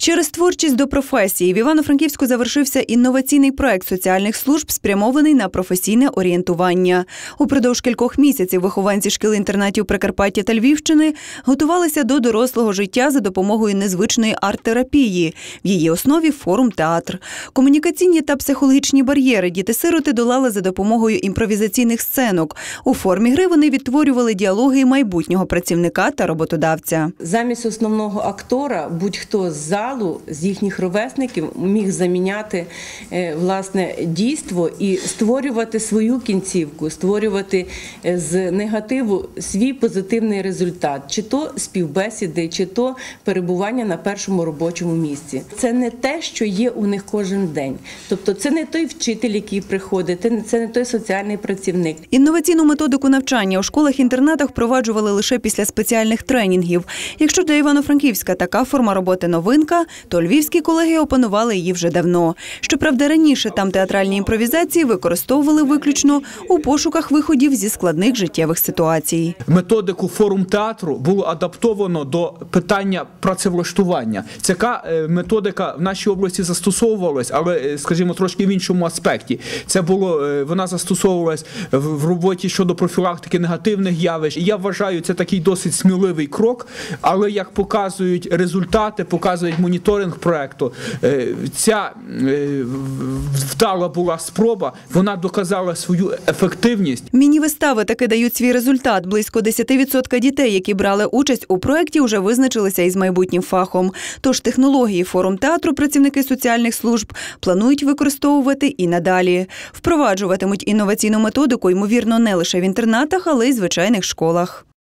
Через творчість до професії в Івано-Франківську завершився інноваційний проект соціальних служб, спрямований на професійне орієнтування. Упродовж кількох місяців вихованці шкіл-інтернатів Прикарпаття та Львівщини готувалися до дорослого життя за допомогою незвичної арт-терапії. В її основі форум театр. Комунікаційні та психологічні бар'єри діти-сироти долали за допомогою імпровізаційних сценок. У формі гри вони відтворювали діалоги майбутнього працівника та роботодавця. Замість основного актора будь-хто з залу, з їхніх ровесників міг заміняти е, власне дійство і створювати свою кінцівку, створювати е, з негативу свій позитивний результат, чи то співбесіди, чи то перебування на першому робочому місці. Це не те, що є у них кожен день. Тобто, це не той вчитель, який приходить, це не той соціальний працівник. Інноваційну методику навчання у школах-інтернатах впроваджували лише після спеціальних тренінгів. Якщо для Івано-Франківська така форма роботи новинка, то львівські колеги опанували її вже давно. Щоправда, раніше там театральні імпровізації використовували виключно у пошуках виходів зі складних життєвих ситуацій. методику форум театру було адаптовано до питання працевлаштування. Ця е, методика в нашій області застосовувалась, але, е, скажімо, трошки в іншому аспекті. Це було е, вона застосовувалась в- роботі щодо профілактики негативних явищ. Я вважаю, це такий досить сміливий крок. Але як показують результати, показують моніторинг проекту, е, ця е, вдала була спроба. Вона доказала свою ефективність. Міні-вистави таки дають свій результат. Близько 10% дітей, які брали участь у проєкті, вже визначилися із майбутнім фахом. Тож технології форум театру працівники соціальних служб планують використовувати і надалі. Впроваджуватимуть інноваційну методику, ймовірно, не лише в інтернатах, але й звичайних школах.